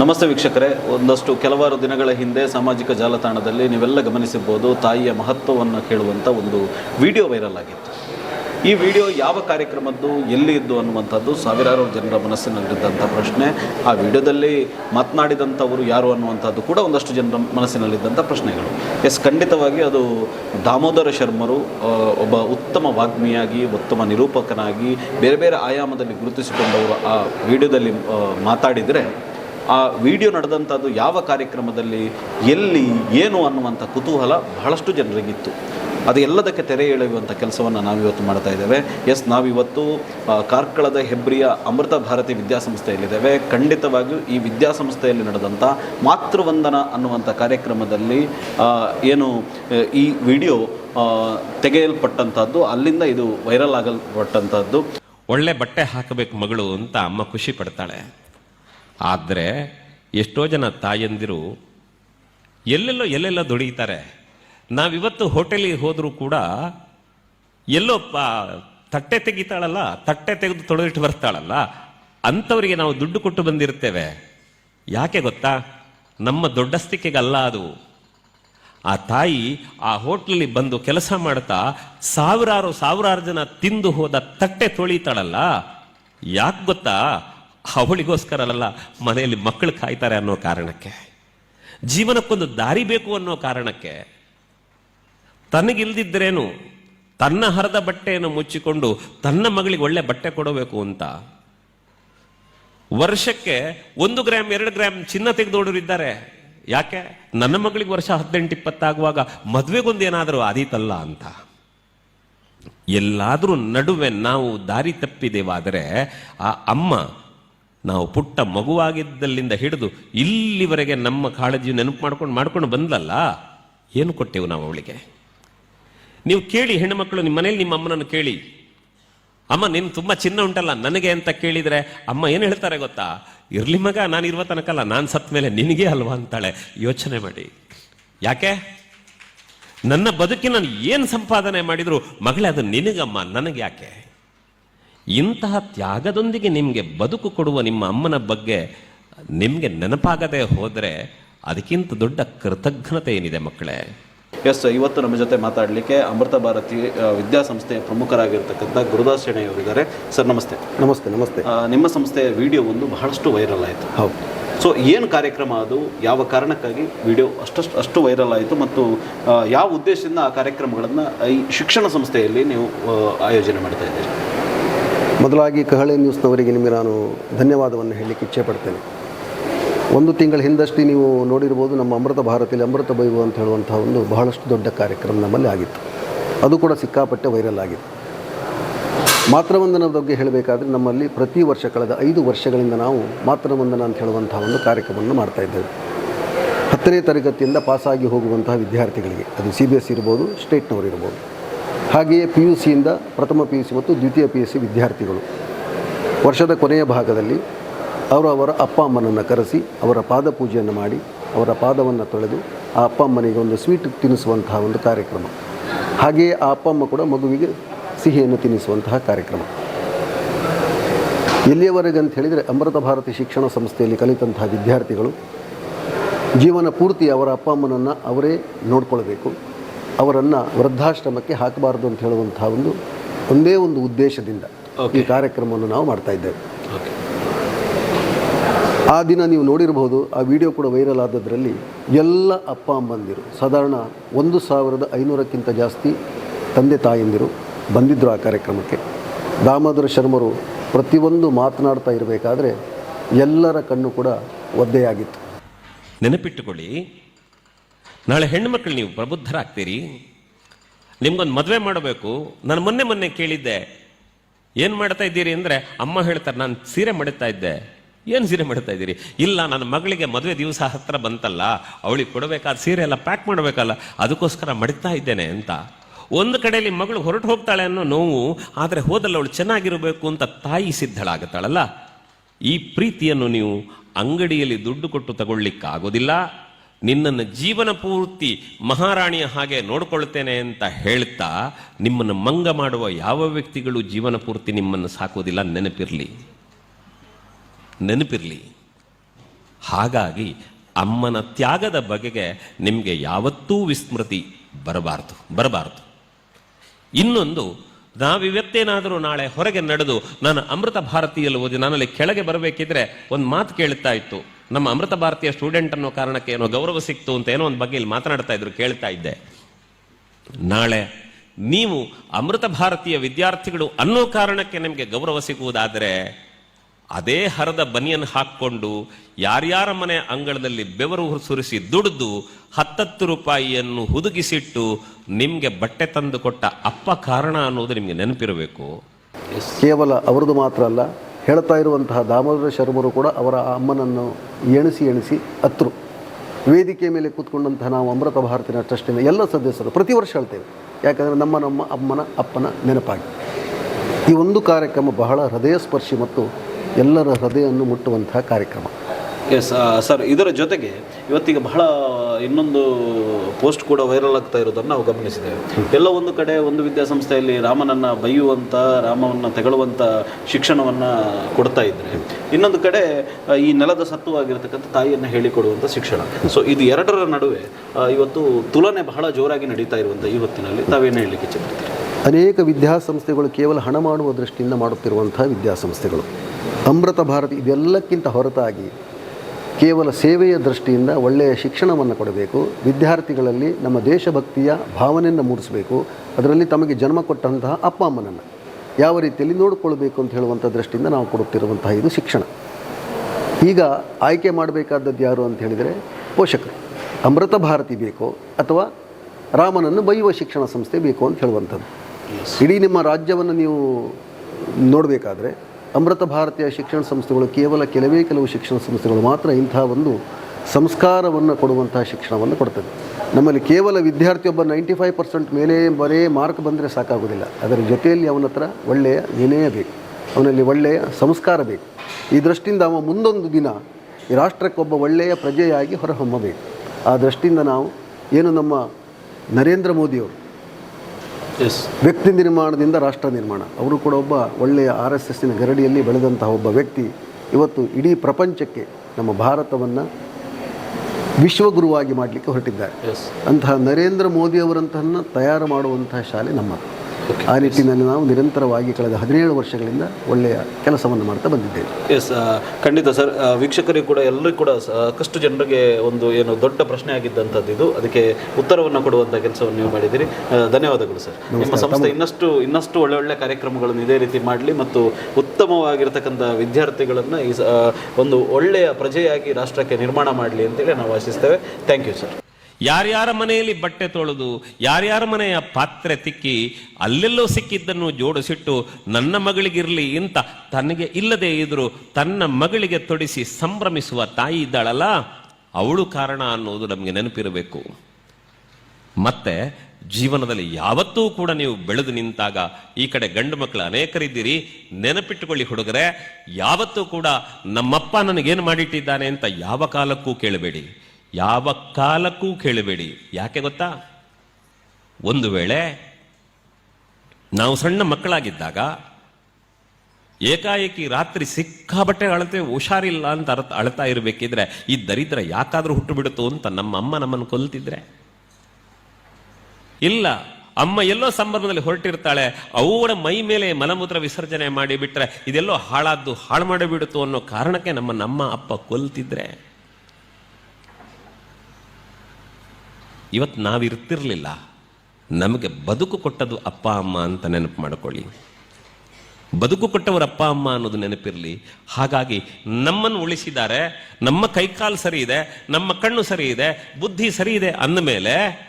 ನಮಸ್ತೆ ವೀಕ್ಷಕರೇ. ಒಂದಷ್ಟು ಕೆಲವಾರು ದಿನಗಳ ಹಿಂದೆ ಸಾಮಾಜಿಕ ಜಾಲತಾಣದಲ್ಲಿ ನೀವೆಲ್ಲ ಗಮನಿಸಿರ್ಬೋದು ತಾಯಿಯ ಮಹತ್ವವನ್ನು ಕೇಳುವಂಥ ಒಂದು ವಿಡಿಯೋ ವೈರಲ್ ಆಗಿತ್ತು. ಈ ವಿಡಿಯೋ ಯಾವ ಕಾರ್ಯಕ್ರಮದ್ದು, ಎಲ್ಲಿ ಇದ್ದು ಅನ್ನುವಂಥದ್ದು ಸಾವಿರಾರು ಜನರ ಮನಸ್ಸಿನಲ್ಲಿದ್ದಂಥ ಪ್ರಶ್ನೆ. ಆ ವಿಡಿಯೋದಲ್ಲಿ ಮಾತನಾಡಿದಂಥವರು ಯಾರು ಅನ್ನುವಂಥದ್ದು ಕೂಡ ಒಂದಷ್ಟು ಜನರ ಮನಸ್ಸಿನಲ್ಲಿದ್ದಂಥ ಪ್ರಶ್ನೆಗಳು. ಎಸ್, ಖಂಡಿತವಾಗಿ ಅದು ದಾಮೋದರ ಶರ್ಮರು ಒಬ್ಬ ಉತ್ತಮ ವಾಗ್ಮಿಯಾಗಿ, ಉತ್ತಮ ನಿರೂಪಕನಾಗಿ, ಬೇರೆ ಬೇರೆ ಆಯಾಮದಲ್ಲಿ ಗುರುತಿಸಿಕೊಂಡವರು ಆ ವಿಡಿಯೋದಲ್ಲಿ ಮಾತಾಡಿದರೆ ಆ ವಿಡಿಯೋ ನಡೆದಂಥದ್ದು ಯಾವ ಕಾರ್ಯಕ್ರಮದಲ್ಲಿ, ಎಲ್ಲಿ, ಏನು ಅನ್ನುವಂಥ ಕುತೂಹಲ ಬಹಳಷ್ಟು ಜನರಿಗಿತ್ತು. ಅದು ಎಲ್ಲದಕ್ಕೆ ತೆರೆ ಎಳೆಯುವಂಥ ಕೆಲಸವನ್ನು ನಾವಿವತ್ತು ಮಾಡ್ತಾ ಇದ್ದೇವೆ. ಎಸ್, ನಾವಿವತ್ತು ಕಾರ್ಕಳದ ಹೆಬ್ರಿಯ ಅಮೃತ ಭಾರತಿ ವಿದ್ಯಾಸಂಸ್ಥೆಯಲ್ಲಿದ್ದೇವೆ. ಖಂಡಿತವಾಗಿಯೂ ಈ ವಿದ್ಯಾಸಂಸ್ಥೆಯಲ್ಲಿ ನಡೆದಂಥ ಮಾತೃವಂದನ ಅನ್ನುವಂಥ ಕಾರ್ಯಕ್ರಮದಲ್ಲಿ ಏನು, ಈ ವಿಡಿಯೋ ತೆಗೆಯಲ್ಪಟ್ಟಂಥದ್ದು, ಅಲ್ಲಿಂದ ಇದು ವೈರಲ್ ಆಗಲ್ಪಟ್ಟಂಥದ್ದು. ಒಳ್ಳೆ ಬಟ್ಟೆ ಹಾಕಬೇಕು ಮಗಳು ಅಂತ ಅಮ್ಮ ಖುಷಿ ಪಡ್ತಾಳೆ. ಆದರೆ ಎಷ್ಟೋ ಜನ ತಾಯಂದಿರು ಎಲ್ಲೆಲ್ಲೋ ಎಲ್ಲೆಲ್ಲ ದುಡಿತಾರೆ. ನಾವಿವತ್ತು ಹೋಟೆಲಿಗೆ ಹೋದರೂ ಕೂಡ ಎಲ್ಲೋ ತಟ್ಟೆ ತೆಗಿತಾಳಲ್ಲ, ತಟ್ಟೆ ತೆಗೆದು ತೊಳೆದಿಟ್ಟು ಬರ್ತಾಳಲ್ಲ, ಅಂಥವರಿಗೆ ನಾವು ದುಡ್ಡು ಕೊಟ್ಟು ಬಂದಿರ್ತೇವೆ. ಯಾಕೆ ಗೊತ್ತಾ? ನಮ್ಮ ದೊಡ್ಡಸ್ತಿಕೆಗಲ್ಲ ಅದು. ಆ ತಾಯಿ ಆ ಹೋಟ್ಲಲ್ಲಿ ಬಂದು ಕೆಲಸ ಮಾಡ್ತಾ ಸಾವಿರಾರು ಸಾವಿರಾರು ಜನ ತಿಂದು ಹೋದ ತಟ್ಟೆ ತೊಳಿತಾಳಲ್ಲ. ಯಾಕೆ ಗೊತ್ತಾ? ಅವಳಿಗೋಸ್ಕರ ಅಲ್ಲ ಮನೆಯಲ್ಲಿ ಮಕ್ಕಳು ಕಾಯ್ತಾರೆ ಅನ್ನೋ ಕಾರಣಕ್ಕೆ. ಜೀವನಕ್ಕೊಂದು ದಾರಿ ಬೇಕು ಅನ್ನೋ ಕಾರಣಕ್ಕೆ ತನಗಿಲ್ದಿದ್ರೇನು, ತನ್ನ ಹರದ ಬಟ್ಟೆಯನ್ನು ಮುಚ್ಚಿಕೊಂಡು ತನ್ನ ಮಗಳಿಗೆ ಒಳ್ಳೆ ಬಟ್ಟೆ ಕೊಡಬೇಕು ಅಂತ. ವರ್ಷಕ್ಕೆ ಒಂದು ಗ್ರಾಮ್, ಎರಡು ಗ್ರಾಮ್ ಚಿನ್ನ ತೆಗೆದೋಡರು ಇದ್ದಾರೆ. ಯಾಕೆ? ನನ್ನ ಮಗಳಿಗೆ ವರ್ಷ ಹದಿನೆಂಟು, ಇಪ್ಪತ್ತಾಗುವಾಗ ಮದುವೆಗೊಂದು ಏನಾದರೂ ಆದೀತಲ್ಲ ಅಂತ. ಎಲ್ಲಾದರೂ ನಡುವೆ ನಾವು ದಾರಿ ತಪ್ಪಿದೇವಾದರೆ ಆ ಅಮ್ಮ ನಾವು ಪುಟ್ಟ ಮಗುವಾಗಿದ್ದಲ್ಲಿಂದ ಹಿಡಿದು ಇಲ್ಲಿವರೆಗೆ ನಮ್ಮ ಕಾಳಜಿ ನೆನಪು ಮಾಡ್ಕೊಂಡು ಮಾಡ್ಕೊಂಡು ಬಂದಲ್ಲ ಏನು ಕೊಟ್ಟೆವು ನಾವು ಅವಳಿಗೆ? ನೀವು ಕೇಳಿ ಹೆಣ್ಣುಮಕ್ಕಳು, ನಿಮ್ಮ ಮನೇಲಿ ನಿಮ್ಮ ಅಮ್ಮನನ್ನು ಕೇಳಿ. ಅಮ್ಮ, ನಿನ್ ತುಂಬ ಚಿನ್ನ ಉಂಟಲ್ಲ, ನನಗೆ ಅಂತ ಕೇಳಿದ್ರೆ ಅಮ್ಮ ಏನು ಹೇಳ್ತಾರೆ ಗೊತ್ತಾ? ಇರ್ಲಿ ಮಗ, ನಾನು ಇರುವ ತನಕಲ್ಲ, ನಾನು ಸತ್ ಮೇಲೆ ನಿನಗೆ ಅಲ್ವಾ ಅಂತಾಳೆ. ಯೋಚನೆ ಮಾಡಿ. ಯಾಕೆ? ನನ್ನ ಬದುಕಿನ ಏನು ಸಂಪಾದನೆ ಮಾಡಿದ್ರು ಮಗಳೇ, ಅದು ನಿನಗಮ್ಮ ನನಗೆ ಯಾಕೆ ಇಂತಹ ತ್ಯಾಗದೊಂದಿಗೆ ನಿಮಗೆ ಬದುಕು ಕೊಡುವ ನಿಮ್ಮ ಅಮ್ಮನ ಬಗ್ಗೆ ನಿಮಗೆ ನೆನಪಾಗದೆ ಹೋದರೆ ಅದಕ್ಕಿಂತ ದೊಡ್ಡ ಕೃತಜ್ಞತೆ ಏನಿದೆ ಮಕ್ಕಳೇ? ಎಸ್ ಇವತ್ತು ನಮ್ಮ ಜೊತೆ ಮಾತಾಡಲಿಕ್ಕೆ ಅಮೃತ ಭಾರತಿ ವಿದ್ಯಾಸಂಸ್ಥೆಯ ಪ್ರಮುಖರಾಗಿರ್ತಕ್ಕಂಥ ಗುರುದಾಸ್ ಅವರಿದ್ದಾರೆ. ಸರ್ ನಮಸ್ತೆ. ನಮಸ್ತೆ ನಮಸ್ತೆ. ನಿಮ್ಮ ಸಂಸ್ಥೆಯ ವಿಡಿಯೋ ಒಂದು ಬಹಳಷ್ಟು ವೈರಲ್ ಆಯಿತು. ಹೌದು. ಸೊ ಏನು ಕಾರ್ಯಕ್ರಮ ಅದು? ಯಾವ ಕಾರಣಕ್ಕಾಗಿ ವಿಡಿಯೋ ಅಷ್ಟಷ್ಟು ಅಷ್ಟು ವೈರಲ್ ಆಯಿತು? ಮತ್ತು ಯಾವ ಉದ್ದೇಶದಿಂದ ಆ ಕಾರ್ಯಕ್ರಮಗಳನ್ನು ಈ ಶಿಕ್ಷಣ ಸಂಸ್ಥೆಯಲ್ಲಿ ನೀವು ಆಯೋಜನೆ ಮಾಡ್ತಾ ಇದ್ದೀರಿ? ಮೊದಲಾಗಿ ಕಹಳೆ ನ್ಯೂಸ್ನವರಿಗೆ ನಿಮಗೆ ನಾನು ಧನ್ಯವಾದವನ್ನು ಹೇಳಲಿಕ್ಕೆ ಇಚ್ಛೆ ಪಡ್ತೇನೆ ಒಂದು ತಿಂಗಳ ಹಿಂದಷ್ಟೇ ನೀವು ನೋಡಿರ್ಬೋದು ನಮ್ಮ ಅಮೃತ ಭಾರತದಲ್ಲಿ ಅಮೃತ ಬೈವು ಅಂತ ಹೇಳುವಂಥ ಒಂದು ಬಹಳಷ್ಟು ದೊಡ್ಡ ಕಾರ್ಯಕ್ರಮ ನಮ್ಮಲ್ಲಿ ಆಗಿತ್ತು. ಅದು ಕೂಡ ಸಿಕ್ಕಾಪಟ್ಟೆ ವೈರಲ್ ಆಗಿತ್ತು. ಮಾತೃವಂದನ ಬಗ್ಗೆ ಹೇಳಬೇಕಾದ್ರೆ ನಮ್ಮಲ್ಲಿ ಪ್ರತಿ ವರ್ಷ ಕಳೆದ ಐದು ವರ್ಷಗಳಿಂದ ನಾವು ಮಾತೃವಂದನ ಅಂತ ಹೇಳುವಂಥ ಒಂದು ಕಾರ್ಯಕ್ರಮವನ್ನು ಮಾಡ್ತಾ ಇದ್ದೇವೆ. ಹತ್ತನೇ ತರಗತಿಯಿಂದ ಪಾಸಾಗಿ ಹೋಗುವಂತಹ ವಿದ್ಯಾರ್ಥಿಗಳಿಗೆ, ಅದು ಸಿ ಬಿ ಎಸ್ ಇರ್ಬೋದು, ಸ್ಟೇಟ್ನವರು ಇರ್ಬೋದು ಹಾಗೆಯೇ ಪಿ ಯು ಸಿಯಿಂದ ಪ್ರಥಮ ಪಿ ಯು ಸಿ ಮತ್ತು ದ್ವಿತೀಯ ಪಿ ಯು ಸಿ ವಿದ್ಯಾರ್ಥಿಗಳು. ವರ್ಷದ ಕೊನೆಯ ಭಾಗದಲ್ಲಿ ಅವರು ಅವರ ಅಪ್ಪ ಅಮ್ಮನನ್ನು ಕರೆಸಿ, ಅವರ ಪಾದ ಪೂಜೆಯನ್ನು ಮಾಡಿ, ಅವರ ಪಾದವನ್ನು ತೊಳೆದು ಆ ಅಪ್ಪ ಅಮ್ಮನಿಗೆ ಒಂದು ಸ್ವೀಟ್ ತಿನ್ನಿಸುವಂತಹ ಒಂದು ಕಾರ್ಯಕ್ರಮ. ಹಾಗೆಯೇ ಆ ಅಪ್ಪ ಅಮ್ಮ ಕೂಡ ಮಗುವಿಗೆ ಸಿಹಿಯನ್ನು ತಿನ್ನಿಸುವಂತಹ ಕಾರ್ಯಕ್ರಮ. ಎಲ್ಲಿಯವರೆಗೆ ಅಂತ ಹೇಳಿದರೆ ಅಮೃತ ಭಾರತಿ ಶಿಕ್ಷಣ ಸಂಸ್ಥೆಯಲ್ಲಿ ಕಲಿತಂತಹ ವಿದ್ಯಾರ್ಥಿಗಳು ಜೀವನ ಪೂರ್ತಿ ಅವರ ಅಪ್ಪ ಅಮ್ಮನನ್ನು ಅವರೇ ನೋಡ್ಕೊಳ್ಬೇಕು. ಅವರನ್ನು ವೃದ್ಧಾಶ್ರಮಕ್ಕೆ ಹಾಕಬಾರ್ದು ಅಂತ ಹೇಳುವಂತಹ ಒಂದು ಒಂದೇ ಒಂದು ಉದ್ದೇಶದಿಂದ ಈ ಕಾರ್ಯಕ್ರಮವನ್ನು ನಾವು ಮಾಡ್ತಾ ಇದ್ದೇವೆ. ಆ ದಿನ ನೀವು ನೋಡಿರಬಹುದು ಆ ವಿಡಿಯೋ ಕೂಡ ವೈರಲ್ ಆದದ್ರಲ್ಲಿ ಎಲ್ಲ ಅಪ್ಪ ಅಮ್ಮಂದಿರು ಸಾಧಾರಣ ಒಂದು ಸಾವಿರದ ಐನೂರಕ್ಕಿಂತ ಜಾಸ್ತಿ ತಂದೆ ತಾಯಂದಿರು ಬಂದಿದ್ದರು ಆ ಕಾರ್ಯಕ್ರಮಕ್ಕೆ. ದಾಮೋದರ ಶರ್ಮರು ಪ್ರತಿಯೊಂದು ಮಾತನಾಡ್ತಾ ಇರಬೇಕಾದ್ರೆ ಎಲ್ಲರ ಕಣ್ಣು ಕೂಡ ಒದ್ದೆಯಾಗಿತ್ತು. ನೆನಪಿಟ್ಟುಕೊಳ್ಳಿ ನಾಳೆ ಹೆಣ್ಣು ಮಕ್ಕಳು ನೀವು ಪ್ರಬುದ್ಧರಾಗ್ತೀರಿ. ನಿಮ್ಗೊಂದು ಮದುವೆ ಮಾಡಬೇಕು. ನಾನು ಮೊನ್ನೆ ಮೊನ್ನೆ ಕೇಳಿದ್ದೆ. ಏನು ಮಾಡ್ತಾ ಇದ್ದೀರಿ ಅಂದರೆ, ಅಮ್ಮ ಹೇಳ್ತಾರೆ, ನಾನು ಸೀರೆ ಮಾಡುತ್ತಾ ಇದ್ದೆ. ಏನು ಸೀರೆ ಮಾಡ್ತಾ ಇದ್ದೀರಿ? ಇಲ್ಲ, ನನ್ನ ಮಗಳಿಗೆ ಮದುವೆ ದಿವಸ ಹತ್ರ ಬಂತಲ್ಲ. ಅವಳಿಗೆ ಕೊಡಬೇಕಾದ ಸೀರೆ ಎಲ್ಲ ಪ್ಯಾಕ್ ಮಾಡಬೇಕಲ್ಲ. ಅದಕ್ಕೋಸ್ಕರ ಮಡಿತಾ ಇದ್ದೇನೆ ಅಂತ. ಒಂದು ಕಡೆಯಲ್ಲಿ ಮಗಳು ಹೊರಟು ಹೋಗ್ತಾಳೆ ಅನ್ನೋ ನೋವು, ಆದರೆ ಹೋದಲ್ಲ ಅವಳು ಚೆನ್ನಾಗಿರಬೇಕು ಅಂತ ತಾಯಿ ಸಿದ್ಧಳಾಗುತ್ತಾಳಲ್ಲ. ಈ ಪ್ರೀತಿಯನ್ನು ನೀವು ಅಂಗಡಿಯಲ್ಲಿ ದುಡ್ಡು ಕೊಟ್ಟು ತಗೊಳ್ಳಿಕ್ಕಾಗೋದಿಲ್ಲ. ನಿನ್ನನ್ನು ಜೀವನ ಪೂರ್ತಿ ಮಹಾರಾಣಿಯ ಹಾಗೆ ನೋಡ್ಕೊಳ್ತೇನೆ ಅಂತ ಹೇಳ್ತಾ ನಿಮ್ಮನ್ನು ಮಂಗ ಮಾಡುವ ಯಾವ ವ್ಯಕ್ತಿಗಳು ಜೀವನ ಪೂರ್ತಿ ನಿಮ್ಮನ್ನು ಸಾಕೋದಿಲ್ಲ ನೆನಪಿರಲಿ. ನೆನಪಿರಲಿ. ಹಾಗಾಗಿ ಅಮ್ಮನ ತ್ಯಾಗದ ಬಗೆಗೆ ನಿಮಗೆ ಯಾವತ್ತೂ ವಿಸ್ಮೃತಿ ಬರಬಾರ್ದು ಬರಬಾರ್ದು. ಇನ್ನೊಂದು, ನಾವಿವತ್ತೇನಾದರೂ ನಾಳೆ ಹೊರಗೆ ನಡೆದು ನಾನು ಅಮೃತ ಭಾರತೀಯಲ್ಲಿ ಓದಿ ನಾನಲ್ಲಿ ಕೆಳಗೆ ಬರಬೇಕಿದ್ರೆ ಒಂದು ಮಾತು ಕೇಳ್ತಾ ಇತ್ತು. ನಮ್ಮ ಅಮೃತ ಭಾರತೀಯ ಸ್ಟೂಡೆಂಟ್ ಅನ್ನೋ ಕಾರಣಕ್ಕೆ ಏನೋ ಗೌರವ ಸಿಕ್ತು ಅಂತ ಏನೋ ಒಂದು ಬಗ್ಗೆ ಇಲ್ಲಿ ಮಾತನಾಡ್ತಾ ಇದ್ರು, ಕೇಳ್ತಾ ಇದ್ದೆ. ನಾಳೆ ನೀವು ಅಮೃತ ಭಾರತೀಯ ವಿದ್ಯಾರ್ಥಿಗಳು ಅನ್ನೋ ಕಾರಣಕ್ಕೆ ನಿಮಗೆ ಗೌರವ ಸಿಗುವುದಾದರೆ ಅದೇ ಹರದ ಬನಿಯನ್ ಹಾಕ್ಕೊಂಡು ಯಾರ್ಯಾರ ಮನೆ ಅಂಗಳದಲ್ಲಿ ಬೆವರು ಸುರಿಸಿ ದುಡಿದು ಹತ್ತತ್ತು ರೂಪಾಯಿಯನ್ನು ಹುದುಗಿಸಿಟ್ಟು ನಿಮಗೆ ಬಟ್ಟೆ ತಂದು ಕೊಟ್ಟ ಅಪ್ಪ ಕಾರಣ ಅನ್ನೋದು ನಿಮಗೆ ನೆನಪಿರಬೇಕು? ಕೇವಲ ಅವರದು ಮಾತ್ರ ಅಲ್ಲ ಹೇಳ್ತಾ ಇರುವಂತಹ ದಾಮೋದರ ಶರ್ಮರು ಕೂಡ ಅವರ ಅಮ್ಮನನ್ನು ಎಣಿಸಿ ಎಣಿಸಿ ಅತ್ರು. ವೇದಿಕೆ ಮೇಲೆ ಕೂತ್ಕೊಂಡಂತಹ ನಾವು ಅಮೃತ ಭಾರತಿನ ಟ್ರಸ್ಟಿನ ಎಲ್ಲ ಸದಸ್ಯರು ಪ್ರತಿ ವರ್ಷ ಹೇಳ್ತೇವೆ. ಯಾಕಂದರೆ ನಮ್ಮ ನಮ್ಮ ಅಮ್ಮನ, ಅಪ್ಪನ ನೆನಪಾಗಿ. ಈ ಒಂದು ಕಾರ್ಯಕ್ರಮ ಬಹಳ ಹೃದಯ ಸ್ಪರ್ಶಿ ಮತ್ತು ಎಲ್ಲರ ಹೃದಯವನ್ನು ಮುಟ್ಟುವಂತಹ ಕಾರ್ಯಕ್ರಮ. ಎಸ್ ಸರ್, ಇದರ ಜೊತೆಗೆ ಇವತ್ತಿಗೆ ಬಹಳ ಇನ್ನೊಂದು ಪೋಸ್ಟ್ ಕೂಡ ವೈರಲ್ ಆಗ್ತಾ ಇರೋದನ್ನು ನಾವು ಗಮನಿಸಿದ್ದೇವೆ. ಎಲ್ಲ ಒಂದು ಕಡೆ ಒಂದು ವಿದ್ಯಾಸಂಸ್ಥೆಯಲ್ಲಿ ರಾಮನನ್ನು ಬೈಯುವಂಥ ರಾಮವನ್ನು ತೆಗಳುವಂಥ ಶಿಕ್ಷಣವನ್ನು ಕೊಡ್ತಾ ಇದ್ದರೆ ಇನ್ನೊಂದು ಕಡೆ ಈ ನೆಲದ ಸತ್ವವಾಗಿರ್ತಕ್ಕಂಥ ತಾಯಿಯನ್ನು ಹೇಳಿಕೊಡುವಂಥ ಶಿಕ್ಷಣ. ಸೊ ಇದು ಎರಡರ ನಡುವೆ ಇವತ್ತು ತುಲನೆ ಬಹಳ ಜೋರಾಗಿ ನಡೀತಾ ಇರುವಂಥ ಈ ಹೊತ್ತಿನಲ್ಲಿ. ತಾವೇನು ಹೇಳಲಿಕ್ಕೆ ಇಚ್ಛೆಪಡ್ತೀರಿ? ಅನೇಕ ವಿದ್ಯಾಸಂಸ್ಥೆಗಳು ಕೇವಲ ಹಣ ಮಾಡುವ ದೃಷ್ಟಿಯಿಂದ ಮಾಡುತ್ತಿರುವಂಥ ವಿದ್ಯಾಸಂಸ್ಥೆಗಳು. ಅಮೃತ ಭಾರತಿ ಇದೆಲ್ಲಕ್ಕಿಂತ ಹೊರತಾಗಿ ಕೇವಲ ಸೇವೆಯ ದೃಷ್ಟಿಯಿಂದ ಒಳ್ಳೆಯ ಶಿಕ್ಷಣವನ್ನು ಕೊಡಬೇಕು. ವಿದ್ಯಾರ್ಥಿಗಳಲ್ಲಿ ನಮ್ಮ ದೇಶಭಕ್ತಿಯ ಭಾವನೆಯನ್ನು ಮೂಡಿಸಬೇಕು. ಅದರಲ್ಲಿ ತಮಗೆ ಜನ್ಮ ಕೊಟ್ಟಂತಹ ಅಪ್ಪ ಅಮ್ಮನನ್ನು ಯಾವ ರೀತಿಯಲ್ಲಿ ನೋಡಿಕೊಳ್ಬೇಕು ಅಂತ ಹೇಳುವಂಥ ದೃಷ್ಟಿಯಿಂದ ನಾವು ಕೊಡುತ್ತಿರುವಂತಹ ಇದು ಶಿಕ್ಷಣ. ಈಗ ಆಯ್ಕೆ ಮಾಡಬೇಕಾದದ್ದು ಯಾರು ಅಂತ ಹೇಳಿದರೆ ಪೋಷಕರು. ಅಮೃತ ಭಾರತಿ ಬೇಕೋ ಅಥವಾ ರಾಮನನ್ನು ಬೈಯುವ ಶಿಕ್ಷಣ ಸಂಸ್ಥೆ ಬೇಕು ಅಂತ ಹೇಳುವಂಥದ್ದು. ಇಡೀ ನಿಮ್ಮ ರಾಜ್ಯವನ್ನು ನೀವು ನೋಡಬೇಕಾದ್ರೆ ಅಮೃತ ಭಾರತೀಯ ಶಿಕ್ಷಣ ಸಂಸ್ಥೆಗಳು ಕೇವಲ ಕೆಲವೇ ಕೆಲವು ಶಿಕ್ಷಣ ಸಂಸ್ಥೆಗಳು ಮಾತ್ರ ಇಂತಹ ಒಂದು ಸಂಸ್ಕಾರವನ್ನು ಕೊಡುವಂತಹ ಶಿಕ್ಷಣವನ್ನು ಕೊಡ್ತದೆ. ನಮ್ಮಲ್ಲಿ ಕೇವಲ ವಿದ್ಯಾರ್ಥಿಯೊಬ್ಬ ನೈಂಟಿ ಫೈವ್ ಪರ್ಸೆಂಟ್ ಮೇಲೆ ಬರೇ ಮಾರ್ಕ್ ಬಂದರೆ ಸಾಕಾಗೋದಿಲ್ಲ. ಅದರ ಜೊತೆಯಲ್ಲಿ ಅವನ ಹತ್ರ ಒಳ್ಳೆಯ ವಿನಯ ಬೇಕು, ಅವನಲ್ಲಿ ಒಳ್ಳೆಯ ಸಂಸ್ಕಾರ ಬೇಕು. ಈ ದೃಷ್ಟಿಯಿಂದ ಅವ ಮುಂದೊಂದು ದಿನ ಈ ರಾಷ್ಟ್ರಕ್ಕೊಬ್ಬ ಒಳ್ಳೆಯ ಪ್ರಜೆಯಾಗಿ ಹೊರಹೊಮ್ಮಬೇಕು. ಆ ದೃಷ್ಟಿಯಿಂದ ನಾವು ಏನು ನಮ್ಮ ನರೇಂದ್ರ ಮೋದಿಯವರು ವ್ಯಕ್ತಿ ನಿರ್ಮಾಣದಿಂದ ರಾಷ್ಟ್ರ ನಿರ್ಮಾಣ. ಅವರು ಕೂಡ ಒಬ್ಬ ಒಳ್ಳೆಯ ಆರ್ ಎಸ್ ಎಸ್ಸಿನ ಗರಡಿಯಲ್ಲಿ ಬೆಳೆದಂತಹ ಒಬ್ಬ ವ್ಯಕ್ತಿ. ಇವತ್ತು ಇಡೀ ಪ್ರಪಂಚಕ್ಕೆ ನಮ್ಮ ಭಾರತವನ್ನು ವಿಶ್ವಗುರುವಾಗಿ ಮಾಡಲಿಕ್ಕೆ ಹೊರಟಿದ್ದಾರೆ. ಎಸ್ ಅಂತಹ ನರೇಂದ್ರ ಮೋದಿಯವರಂತಹ ತಯಾರು ಮಾಡುವಂತಹ ಶಾಲೆ ನಮ್ಮದು ಆ ನಿಟ್ಟಿನಲ್ಲಿ ನಾವು ನಿರಂತರವಾಗಿ ಕಳೆದ ಹದಿನೇಳು ವರ್ಷಗಳಿಂದ ಒಳ್ಳೆಯ ಕೆಲಸವನ್ನು ಮಾಡ್ತಾ ಬಂದಿದ್ದೇವೆ. ಎಸ್ ಖಂಡಿತ ಸರ್. ವೀಕ್ಷಕರಿಗೆ ಕೂಡ ಎಲ್ಲರಿಗೂ ಕೂಡ ಸಾಕಷ್ಟು ಜನರಿಗೆ ಒಂದು ಏನು ದೊಡ್ಡ ಪ್ರಶ್ನೆ ಆಗಿದ್ದಂಥದ್ದು ಇದು. ಅದಕ್ಕೆ ಉತ್ತರವನ್ನು ಕೊಡುವಂಥ ಕೆಲಸವನ್ನು ನೀವು ಮಾಡಿದ್ದೀರಿ. ಧನ್ಯವಾದಗಳು ಸರ್. ನಿಮ್ಮ ಸಂಸ್ಥೆ ಇನ್ನಷ್ಟು ಇನ್ನಷ್ಟು ಒಳ್ಳೆ ಒಳ್ಳೆ ಕಾರ್ಯಕ್ರಮಗಳನ್ನು ಇದೇ ರೀತಿ ಮಾಡಲಿ ಮತ್ತು ಉತ್ತಮವಾಗಿರ್ತಕ್ಕಂಥ ವಿದ್ಯಾರ್ಥಿಗಳನ್ನು ಈ ಒಂದು ಒಳ್ಳೆಯ ಪ್ರಜೆಯಾಗಿ ರಾಷ್ಟ್ರಕ್ಕೆ ನಿರ್ಮಾಣ ಮಾಡಲಿ ಅಂತೇಳಿ ನಾವು ಆಶಿಸ್ತೇವೆ. ಥ್ಯಾಂಕ್ ಯು ಸರ್ ಯಾರ್ಯಾರ ಮನೆಯಲ್ಲಿ ಬಟ್ಟೆ ತೊಳೆದು, ಯಾರ್ಯಾರ ಮನೆಯ ಪಾತ್ರೆ ತಿಕ್ಕಿ, ಅಲ್ಲೆಲ್ಲೋ ಸಿಕ್ಕಿದ್ದನ್ನು ಜೋಡಿಸಿಟ್ಟು, ನನ್ನ ಮಗಳಿಗಿರಲಿ ಇಂತ ತನಗೆ ಇಲ್ಲದೆ ಇದ್ರು ತನ್ನ ಮಗಳಿಗೆ ತೊಡಿಸಿ ಸಂಭ್ರಮಿಸುವ ತಾಯಿ ಇದ್ದಾಳಲ್ಲ, ಅವಳು ಕಾರಣ ಅನ್ನೋದು ನಮಗೆ ನೆನಪಿರಬೇಕು. ಮತ್ತೆ ಜೀವನದಲ್ಲಿ ಯಾವತ್ತೂ ಕೂಡ ನೀವು ಬೆಳೆದು ನಿಂತಾಗ ಈ ಕಡೆ ಗಂಡು ಮಕ್ಕಳು ಅನೇಕರಿದ್ದೀರಿ, ನೆನಪಿಟ್ಟುಕೊಳ್ಳಿ ಹುಡುಗರೆ, ಯಾವತ್ತೂ ಕೂಡ ನಮ್ಮಪ್ಪ ನನಗೇನು ಮಾಡಿಟ್ಟಿದ್ದಾನೆ ಅಂತ ಯಾವ ಕಾಲಕ್ಕೂ ಕೇಳಬೇಡಿ. ಯಾವ ಕಾಲಕ್ಕೂ ಕೇಳಬೇಡಿ. ಯಾಕೆ ಗೊತ್ತಾ? ಒಂದು ವೇಳೆ ನಾವು ಸಣ್ಣ ಮಕ್ಕಳಾಗಿದ್ದಾಗ ಏಕಾಏಕಿ ರಾತ್ರಿ ಸಿಕ್ಕಾಬಟ್ಟೆ ಅಳತೆ ಹುಷಾರಿಲ್ಲ ಅಂತ ಅರ್ಥ ಅಳ್ತಾ ಇರಬೇಕಿದ್ರೆ ಈ ದರಿದ್ರ ಯಾಕಾದರೂ ಹುಟ್ಟು ಬಿಡುತ್ತೋ ಅಂತ ನಮ್ಮ ಅಮ್ಮ ನಮ್ಮನ್ನು ಕೊಲ್ತಿದ್ರೆ? ಇಲ್ಲ, ಅಮ್ಮ ಎಲ್ಲೋ ಸಂಬಂಧದಲ್ಲಿ ಹೊರಟಿರ್ತಾಳೆ ಅವುಗಳ ಮೈ ಮೇಲೆ ಮಲಮೂತ್ರ ವಿಸರ್ಜನೆ ಮಾಡಿಬಿಟ್ರೆ ಇದೆಲ್ಲೋ ಹಾಳಾದ್ದು ಹಾಳು ಮಾಡಿಬಿಡುತ್ತೋ ಅನ್ನೋ ಕಾರಣಕ್ಕೆ ನಮ್ಮ ನಮ್ಮ ಅಪ್ಪ ಕೊಲ್ತಿದ್ರೆ? ಇವತ್ತು ನಾವಿರ್ತಿರ್ಲಿಲ್ಲ. ನಮಗೆ ಬದುಕು ಕೊಟ್ಟದು ಅಪ್ಪ, ಅಮ್ಮ ಅಂತ ನೆನಪು ಮಾಡ್ಕೊಳ್ಳಿ. ಬದುಕು ಕೊಟ್ಟವರ ಅಪ್ಪ, ಅಮ್ಮ ಅನ್ನೋದು ನೆನಪಿರಲಿ. ಹಾಗಾಗಿ ನಮ್ಮನ್ನು ಉಳಿಸಿದ್ದಾರೆ. ನಮ್ಮ ಕೈಕಾಲು ಸರಿ ಇದೆ, ನಮ್ಮ ಕಣ್ಣು ಸರಿ ಇದೆ, ಬುದ್ಧಿ ಸರಿ ಇದೆ ಅಂದಮೇಲೆ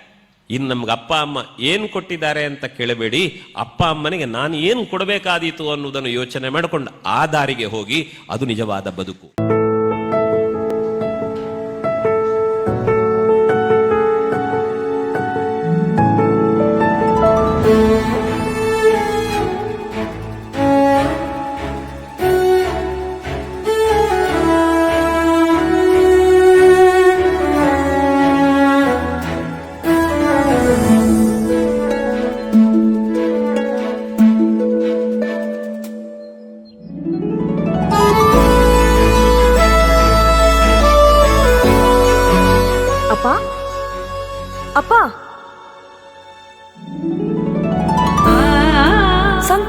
ಇನ್ನು ನಮ್ಗೆ ಅಪ್ಪ, ಅಮ್ಮ ಏನು ಕೊಟ್ಟಿದ್ದಾರೆ ಅಂತ ಕೇಳಬೇಡಿ. ಅಪ್ಪ, ಅಮ್ಮನಿಗೆ ನಾನು ಏನು ಕೊಡಬೇಕಾದೀತು ಅನ್ನೋದನ್ನು ಯೋಚನೆ ಮಾಡಿಕೊಂಡು ಆ ದಾರಿಗೆ ಹೋಗಿ ಅದು ನಿಜವಾದ ಬದುಕು.